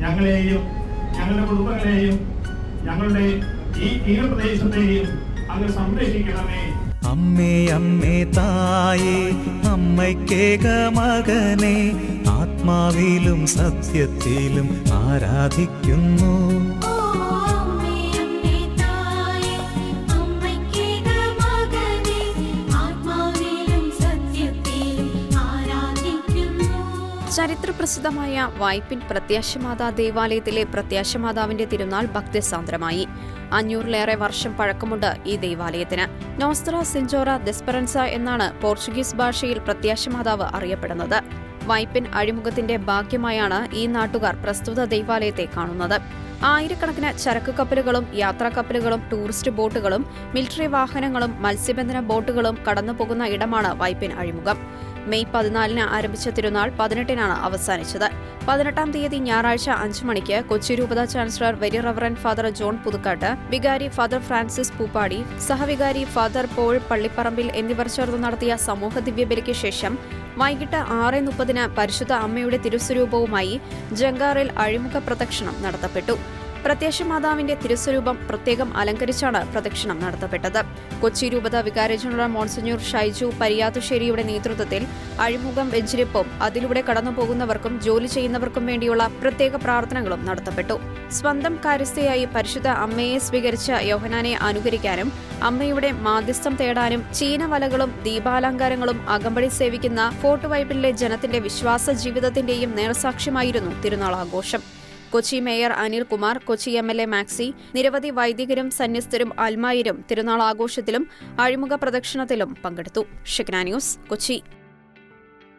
ഞങ്ങളെയും ഞങ്ങളുടെ കുടുംബങ്ങളെയും ഞങ്ങളുടെ ഈ തീരപ്രദേശത്തെയും അങ്ങ് സംരക്ഷിക്കണമേ. അമ്മേ അമ്മേ തായേ അമ്മയ്ക്കേക മകനെ ആത്മാവിലും സത്യത്തിലും ആരാധിക്കുന്നു. ചരിത്രപ്രസിദ്ധമായ വായ്പിൻ പ്രത്യാശമാതാ ദേവാലയത്തിലെ പ്രത്യാശമാതാവിന്റെ തിരുനാൾ ഭക്തിസാന്ദ്രമായി. അഞ്ഞൂറിലേറെ വർഷം പഴക്കമുണ്ട് ഈ ദേവാലയത്തിന്. നോസ്ത്ര സിഞ്ചോറ ദെസ്പെറൻസ എന്നാണ് പോർച്ചുഗീസ് ഭാഷയിൽ പ്രത്യാശമാതാവ് അറിയപ്പെടുന്നത്. വൈപ്പിൻ അഴിമുഖത്തിന്റെ ഭാഗ്യമായാണ് ഈ നാട്ടുകാർ പ്രസ്തുത ദേവാലയത്തെ കാണുന്നത്. ആയിരക്കണക്കിന് ചരക്ക് കപ്പലുകളും യാത്രാ കപ്പലുകളും ടൂറിസ്റ്റ് ബോട്ടുകളും മിലിറ്ററി വാഹനങ്ങളും മത്സ്യബന്ധന ബോട്ടുകളും കടന്നുപോകുന്ന ഇടമാണ് വൈപ്പിൻ അഴിമുഖം. മെയ് പതിനാലിന് ആരംഭിച്ച തിരുനാൾ പതിനെട്ടിനാണ് അവസാനിച്ചത്. പതിനെട്ടാം തീയതി ഞായറാഴ്ച അഞ്ചു മണിക്ക് കൊച്ചി രൂപത chancellor very reverend father John Puthukattu വികാരി ഫാദർ ഫ്രാൻസിസ് പൂപ്പാടി സഹവികാരി ഫാദർ പോൾ പള്ളിപ്പറമ്പിൽ എന്നിവർ ചേർന്ന് നടത്തിയ സമൂഹ ദിവ്യബലിക്ക് ശേഷം വൈകിട്ട് ആറ് മുപ്പതിന് പരിശുദ്ധ അമ്മയുടെ തിരുസ്വരൂപവുമായി ജങ്കാറിൽ അഴിമുഖ പ്രദക്ഷിണം നടത്തപ്പെട്ടു. പ്രത്യാശ മാതാവിന്റെ തിരുസ്വരൂപം പ്രത്യേകം അലങ്കരിച്ചാണ് പ്രദക്ഷിണം നടത്തപ്പെട്ടത്. കൊച്ചി രൂപത വികാരി ജനറൽ മോൺസഞ്ഞൂർ ഷൈജു പരിയാത്തുശ്ശേരിയുടെ നേതൃത്വത്തിൽ അഴിമുഖം വെഞ്ചിരിപ്പും അതിലൂടെ കടന്നുപോകുന്നവർക്കും ജോലി ചെയ്യുന്നവർക്കും വേണ്ടിയുള്ള പ്രത്യേക പ്രാർത്ഥനകളും നടത്തപ്പെട്ടു. സ്വന്തം കാര്യസ്ഥയായി പരിശുദ്ധ അമ്മയെ സ്വീകരിച്ച യോഹനാനെ അനുകരിക്കാനും അമ്മയുടെ മാധ്യസ്ഥം തേടാനും ചീനവലകളും ദീപാലങ്കാരങ്ങളും അകമ്പടി സേവിക്കുന്ന ഫോർട്ട് വൈപ്പിലെ ജനത്തിന്റെ വിശ്വാസ ജീവിതത്തിന്റെയും നേർസാക്ഷ്യമായിരുന്നു തിരുനാൾ ആഘോഷം Kochi mayor Anilkumar Kochi M L A Maxi നിരവധി വൈദികരും സന്യസ്തരും അൽമായരും തിരുനാൾ ആഘോഷത്തിലും അഴിമുഖ പ്രദക്ഷിണത്തിലും പങ്കെടുത്തു. ഷിഗ്ന ന്യൂസ് കൊച്ചി.